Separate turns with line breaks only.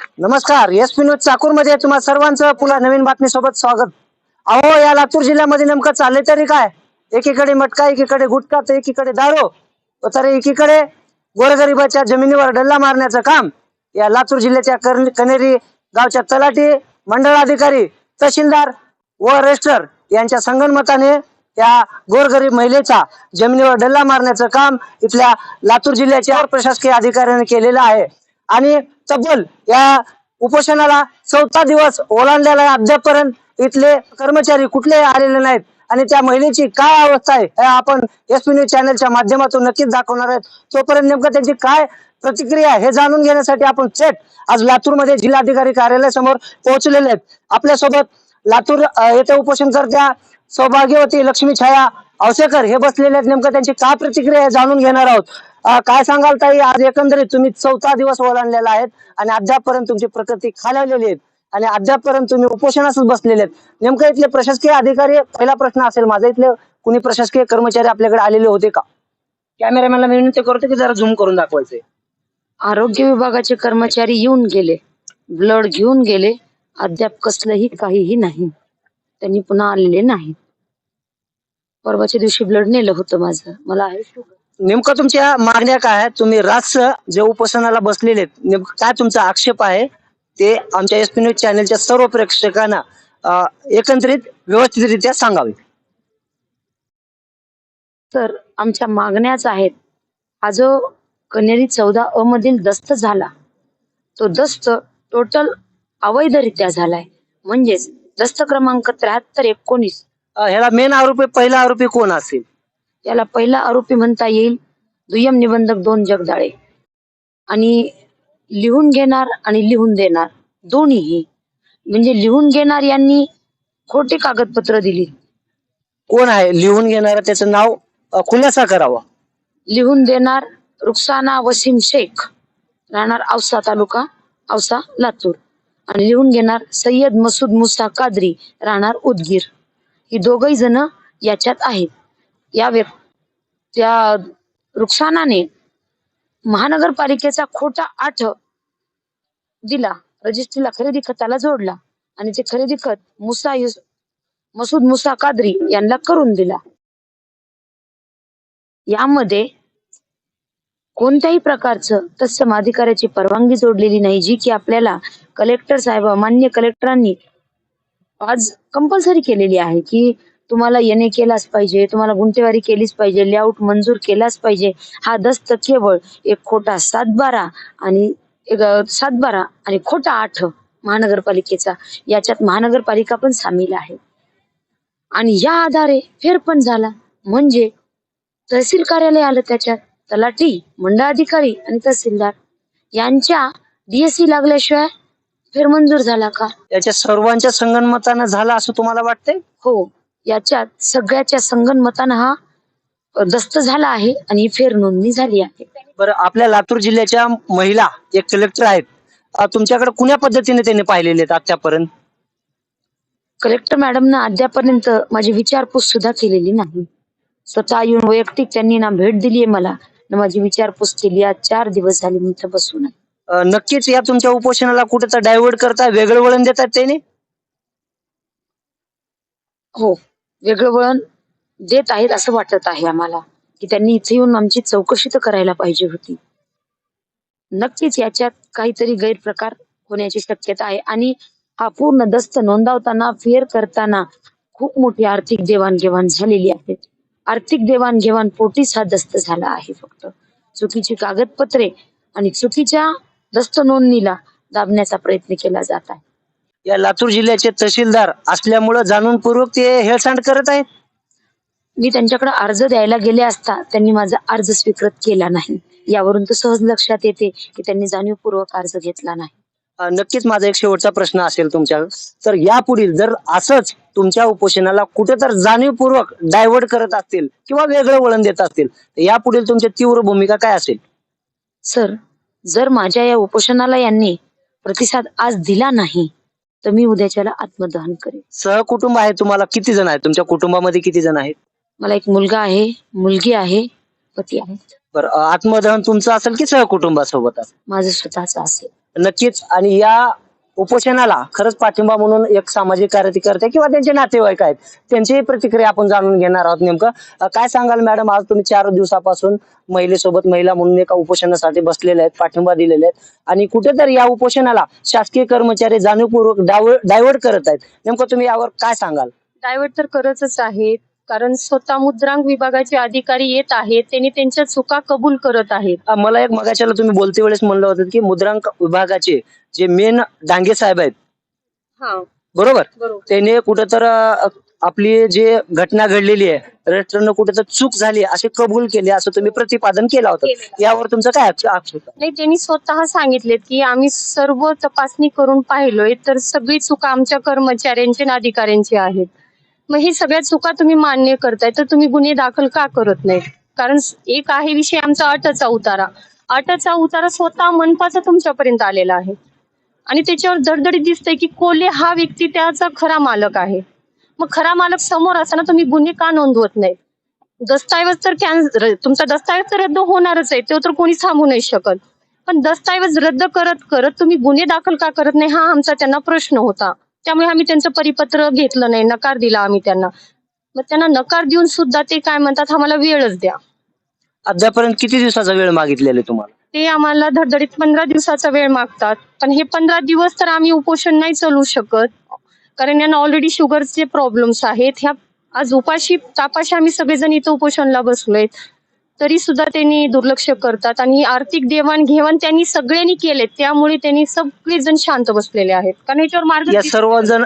नमस्कार S P news चाकूरमध्ये तुम्हा सर्वांचं पुन्हा नवीन बातमी सोबत स्वागत. अहो या लातूर जिल्ह्यामध्ये नेमकं चाललंय तरी काय? एकीकडे मटका एकीकडे गुटखा तर एकीकडे दारू. तर एकीकडे गोरगरिबाच्या जमिनीवर डल्ला मारण्याचं काम. या लातूर जिल्ह्याच्या कनेरी गावच्या तलाठी मंडळ अधिकारी तहसीलदार व रजिस्टर यांच्या संगणमताने त्या गोरगरीब महिलेचा जमिनीवर डल्ला मारण्याचं काम इथल्या लातूर जिल्ह्याच्या प्रशासकीय अधिकाऱ्यांनी केलेलं आहे. आणि तब्बल या उपोषणाला चौथा दिवस ओलांडलेला अद्यापपर्यंत इथले कर्मचारी कुठले आलेले नाहीत. आणि त्या महिलेची काय अवस्था आहे हे आपण एस पी न्यूज चॅनलच्या माध्यमातून नक्कीच दाखवणार आहेत. तोपर्यंत नेमकं त्यांची काय प्रतिक्रिया आहे हे जाणून घेण्यासाठी आपण थेट आज लातूरमध्ये जिल्हाधिकारी कार्यालयासमोर पोहोचलेले आहेत. आपल्यासोबत लातूर अ, येथे उपोषणकर्त्या सौभाग्यवती लक्ष्मी छाया औसेकर हे बसलेले आहेत नेमकं त्यांची काय प्रतिक्रिया जाणून घेणार आहोत. काय सांगाल ताई? आज एकंदरीत तुम्ही चौथा दिवस ओलांडलेला आहेत आणि अद्यापपर्यंत तुमची प्रकृती खालावलेली आहे आणि अद्यापपर्यंत तुम्ही उपोषणासच बसलेले आहेत. नेमकं इथले प्रशासकीय अधिकारी पहिला प्रश्न असेल माझा इथले कुणी प्रशासकीय कर्मचारी आपल्याकडे आलेले होते का? कॅमेरामॅनला मी विनंती करतो की जरा झूम करून दाखवायचे.
आरोग्य विभागाचे कर्मचारी येऊन गेले ब्लड घेऊन गेले अद्याप कसलंही काहीही नाही. त्यांनी पुन्हा आलेले नाही परवाच्या दिवशी ब्लड नेलं होतं माझं. मला आहे शुगर
नेमकं तुमच्या मागण्या काय आहेत? तुम्ही राजचं जे उपोषणाला बसलेले आहेत नेमकं काय तुमचा आक्षेप आहे? ते आमच्या एस पी न्यूज चॅनलच्या सर्व प्रेक्षकांना अं, एकत्रित व्यवस्थितरित्या सांगावे.
तर आमच्या मागण्याच आहेत. हा जो कनेरी चौदा अ मधील दस्त झाला तो दस्त टोटल अवैधरित्या झालाय. म्हणजेच दस्त क्रमांक त्र्याहत्तर एकोणीस
अं, ह्याला मेन आरोपी पहिला आरोपी कोण असेल?
याला पहिला आरोपी म्हणता येईल दुय्यम निबंधक दोन जगदाळे. आणि लिहून घेणार आणि लिहून देणार दोन्हीही. म्हणजे लिहून घेणार यांनी खोटे कागदपत्र दिली.
कोण आहे? लिहून घेणार त्याचं नाव अं, खुलासा करावा.
लिहून देणार रुखसाना वसीम शेख राहणार औसा तालुका औसा लातूर. आणि लिहून घेणार सय्यद मसूद मुसा कादरी राहणार उदगीर. ही दोघही जण याच्यात आहेत. या व्यक् त्या रुखसानाने महानगरपालिकेचा खोटा आठ दिला. रजिस्ट्रीला खरेदी खताला जोडला आणि ते खरेदी खत मुसा युस मसूद मुसा कादरी यांना करून दिला. यामध्ये कोणत्याही प्रकारचं तत्सम अधिकाऱ्याची परवानगी जोडलेली नाही जी की आपल्याला कलेक्टर साहेब मान्य कलेक्टरांनी आज कंपल्सरी केलेली आहे की तुम्हाला येणे केलाच पाहिजे तुम्हाला गुंटेवारी केलीच पाहिजे लेआउट मंजूर केलाच पाहिजे. हा दस्त केवळ एक खोटा सातबारा आणि एक सातबारा आणि खोटा आठ महानगरपालिकेचा. याच्यात महानगरपालिका पण सामील आहे. आणि या आधारे फेर पण झाला. म्हणजे तहसील कार्यालय आलं त्याच्यात. तलाठी मंडळ अधिकारी आणि तहसीलदार यांच्या डीएससी लागल्याशिवाय फेरमंजूर झाला का?
याच्या सर्वांच्या संगनमतानं झाला असं तुम्हाला वाटतंय?
हो. याच्यात सगळ्याच्या संगनमतानं हा दस्त झाला आहे आणि ही फेर नोंदणी झाली आहे.
बरं आपल्या लातूर जिल्ह्याच्या महिला एक कलेक्टर आहेत. अं, तुमच्याकडे कुण्या पद्धतीने त्यांनी पाहिलेले आहेत आतापर्यंत
कलेक्टर मॅडमनं अद्यापर्यंत माझी विचारपूस सुद्धा केलेली नाही. स्वतः येऊन वैयक्तिक त्यांनी ना भेट दिली आहे मला. ना माझी विचारपूस केली. आज चार दिवस झाले मी इथं बसून आहे.
नक्कीच या तुमच्या उपोषणाला कुठं तर डायव्हर्ट करता वेगळं वळण देतात त्याने
हो वेगळं वळण देत आहेत असं वाटत आहे आम्हाला की त्यांनी इथे येऊन आमची चौकशी तर करायला पाहिजे होती. नक्कीच याच्यात काहीतरी गैरप्रकार होण्याची शक्यता आहे आणि हा पूर्ण दस्त नोंदवताना फेर करताना खूप मोठी आर्थिक देवाणघेवाण झालेली आहे. आर्थिक देवाणघेवाण पोटीच हा दस्त झाला आहे फक्त. चुकीची कागदपत्रे आणि चुकीच्या दस्त नोंदणीला दाबण्याचा प्रयत्न केला जात आहे.
या लातूर जिल्ह्याचे तहसीलदार असल्यामुळं जाणूनपूर्वक ते हेळसांड करत आहेत.
मी त्यांच्याकडे अर्ज द्यायला गेले असता त्यांनी माझा अर्ज स्वीकृत केला नाही. यावरून तर सहज लक्षात येते की त्यांनी जाणीवपूर्वक अर्ज घेतला नाही.
अं, नक्कीच माझा एक शेवटचा प्रश्न असेल तुमच्या. तर यापुढील जर असंच तुमच्या उपोषणाला कुठे तर जाणीवपूर्वक डायव्हर्ट करत असतील किंवा वेगळं वळण देत असतील तर यापुढील तुमची तीव्र भूमिका काय असेल?
सर जर माझ्या या उपोषणाला यांनी प्रतिसाद आज दिला नाही तर मी उद्याच्याला आत्मदहन करेन.
सहकुटुंब आहे तुम्हाला? किती जण आहेत? तुमच्या कुटुंबामध्ये किती जण आहेत?
मला एक मुलगा आहे मुलगी आहे पती आहे
बरं अं, आत्मदहन तुमचं असेल की सहकुटुंबासोबत असेल?
माझं स्वतःच असेल.
नक्कीच. आणि या उपोषणाला खरंच पाठिंबा म्हणून एक सामाजिक कार्यकर्ते किंवा त्यांचे नातेवाईक आहेत त्यांचीही प्रतिक्रिया आपण जाणून घेणार आहोत नेमकं. काय सांगाल मॅडम? आज तुम्ही चार दिवसापासून महिलेसोबत महिला म्हणून एका उपोषणासाठी बसलेले आहेत पाठिंबा दिलेले आहेत. आणि कुठेतरी या उपोषणाला शासकीय कर्मचारी जाणीवपूर्वक डायव्हर्ट करत आहेत. नेमकं तुम्ही यावर काय सांगाल?
डायव्हर्ट तर करतच आहेत. कारण स्वतः मुद्रांक विभागाचे अधिकारी येत आहेत त्यांनी त्यांच्या चुका कबूल करत आहेत.
मला एक मगाच्याला तुम्ही बोलते वेळेस म्हणलं होतं की मुद्रांक विभागाचे जे मेन डांगे साहेब आहेत.
हा.
बरोबर?
बरोबर.
त्याने कुठं तर अं, आपली जे घटना घडलेली आहे रजिस्टरनं कुठं तर चूक झाली असे कबूल केले असं तुम्ही प्रतिपादन केलं होतं.
केलेलं.
यावर तुमचं काय आक्ष- आक्षेप आहे?
नाही त्यांनी स्वतः सांगितलेत की आम्ही सर्व तपासणी करून पाहिलोय तर सगळी चुका आमच्या कर्मचाऱ्यांची आणि अधिकाऱ्यांची आहेत. मग हे सगळ्या चुका तुम्ही मान्य करताय तर तुम्ही गुन्हे दाखल का करत नाहीत? कारण एक आहे विषय आमचा अटचा उतारा. अटचा उतारा स्वतः मनपाचा तुमच्यापर्यंत आलेला आहे. आणि त्याच्यावर दडदडीत दिसतंय की कोले हा व्यक्ती त्याचा खरा मालक आहे. मग खरा मालक समोर असताना तुम्ही गुन्हे का नोंदवत नाही दस्ताऐवज तर कॅन्सल तुमचा दस्तावेज तर रद्द होणारच आहे तो तर कोणी थांबू नाही शकत. पण दस्तऐवज रद्द करत करत तुम्ही गुन्हे दाखल का करत नाही हा आमचा त्यांना प्रश्न होता. त्यामुळे आम्ही त्यांचं परिपत्र घेतलं नाही नकार दिला आम्ही त्यांना. मग त्यांना नकार देऊन सुद्धा ते काय म्हणतात आम्हाला वेळच द्या.
अद्यापर्यंत किती दिवसाचा वेळ मागितलेला तुम्हाला?
ते आम्हाला धडधडीत पंधरा दिवसाचा वेळ मागतात. पण हे पंधरा दिवस तर आम्ही उपोषण नाही चालू शकत. कारण यांना ऑलरेडी शुगरचे प्रॉब्लेम्स आहेत. ह्या आज उपाशी तापाशी आम्ही सगळेजण इथं उपोषणला बसलोय. तरी सुद्धा त्यांनी दुर्लक्ष करतात आणि आर्थिक देवाणघेवाण त्यांनी सगळ्यांनी केले त्यामुळे त्यांनी सगळेजण शांत बसलेले आहेत. कारण याच्यावर मार्ग
या सर्वजण